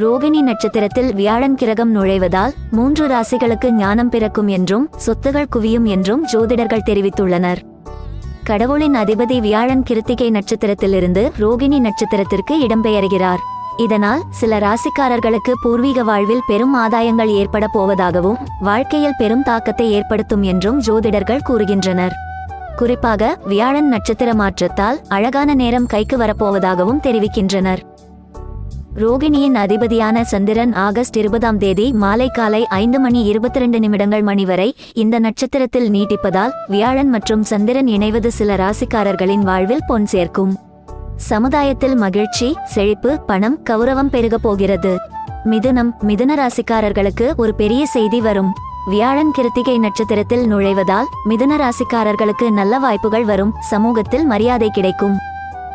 ரோகிணி நட்சத்திரத்தில் வியாழன் கிரகம் நுழைவதால் மூன்று ராசிகளுக்கு ஞானம் பிறக்கும் என்றும் சொத்துகள் குவியும் என்றும் ஜோதிடர்கள் தெரிவித்துள்ளனர். கடவுளின் அதிபதி வியாழன் கிருத்திகை நட்சத்திரத்திலிருந்து ரோகிணி நட்சத்திரத்திற்கு இடம்பெயர்கிறார். இதனால் சில ராசிக்காரர்களுக்கு பூர்வீக வாழ்வில் பெரும் ஆதாயங்கள் ஏற்பட போவதாகவும் வாழ்க்கையில் பெரும் தாக்கத்தை ஏற்படுத்தும் என்றும் ஜோதிடர்கள் கூறுகின்றனர். குறிப்பாக வியாழன் நட்சத்திர மாற்றத்தால் அழகான நேரம் கைக்கு வரப்போவதாகவும் தெரிவிக்கின்றனர். ரோகிணியின் அதிபதியான சந்திரன் ஆகஸ்ட் இருபதாம் தேதி மாலை காலை ஐந்து மணி இருபத்தி ரெண்டு நிமிடங்கள் மணி வரை இந்த நட்சத்திரத்தில் நீட்டிப்பதால் வியாழன் மற்றும் சந்திரன் இணைவது சில ராசிக்காரர்களின் வாழ்வில் பொன் சேர்க்கும். சமுதாயத்தில் மகிழ்ச்சி செழிப்பு பணம் கௌரவம் பெருகப் போகிறது. மிதுனம் மிதுன ராசிக்காரர்களுக்கு ஒரு பெரிய செய்தி வரும். வியாழன் கிருத்திகை நட்சத்திரத்தில் நுழைவதால் மிதுன ராசிக்காரர்களுக்கு நல்ல வாய்ப்புகள் வரும். சமூகத்தில் மரியாதை கிடைக்கும்.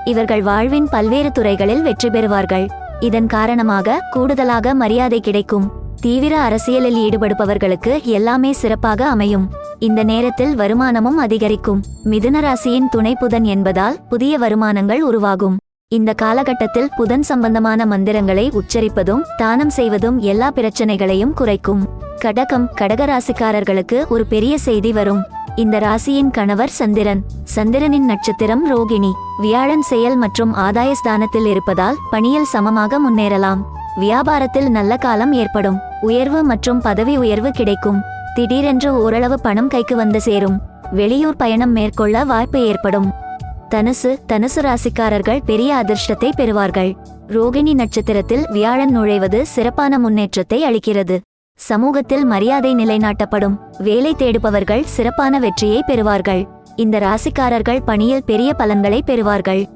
இவர்கள் வாழ்வின் பல்வேறு துறைகளில் வெற்றி பெறுவார்கள். இதன் காரணமாக கூடுதலாக மரியாதை கிடைக்கும். தீவிர அரசியலில் ஈடுபடுபவர்களுக்கு எல்லாமே சிறப்பாக அமையும். இந்த நேரத்தில் வருமானமும் அதிகரிக்கும். மிதுன ராசியின் துணை புதன் என்பதால் புதிய வருமானங்கள் உருவாகும். இந்த காலகட்டத்தில் புதன் சம்பந்தமான மந்திரங்களை உச்சரிப்பதும் தானம் செய்வதும் எல்லா பிரச்சனைகளையும் குறைக்கும். கடகம் கடகராசிக்காரர்களுக்கு ஒரு பெரிய செய்தி வரும். இந்த ராசியின் கணவர் சந்திரன். சந்திரனின் நட்சத்திரம் ரோகிணி. வியாழன் செயல் மற்றும் ஆதாய ஸ்தானத்தில் இருப்பதால் பணியில் சமமாக முன்னேறலாம். வியாபாரத்தில் நல்ல காலம் ஏற்படும். உயர்வு மற்றும் பதவி உயர்வு கிடைக்கும். திடீரென்று ஓரளவு பணம் கைக்கு வந்து சேரும். வெளியூர் பயணம் மேற்கொள்ள வாய்ப்பு ஏற்படும். தனுசு தனுசு ராசிக்காரர்கள் பெரிய அதிர்ஷ்டத்தை பெறுவார்கள். ரோகிணி நட்சத்திரத்தில் வியாழன் நுழைவது சிறப்பான முன்னேற்றத்தை அளிக்கிறது. சமூகத்தில் மரியாதை நிலைநாட்டப்படும். வேலை தேடுபவர்கள் சிறப்பான வெற்றியை பெறுவார்கள். இந்த ராசிக்காரர்கள் பணியில் பெரிய பலன்களை பெறுவார்கள்.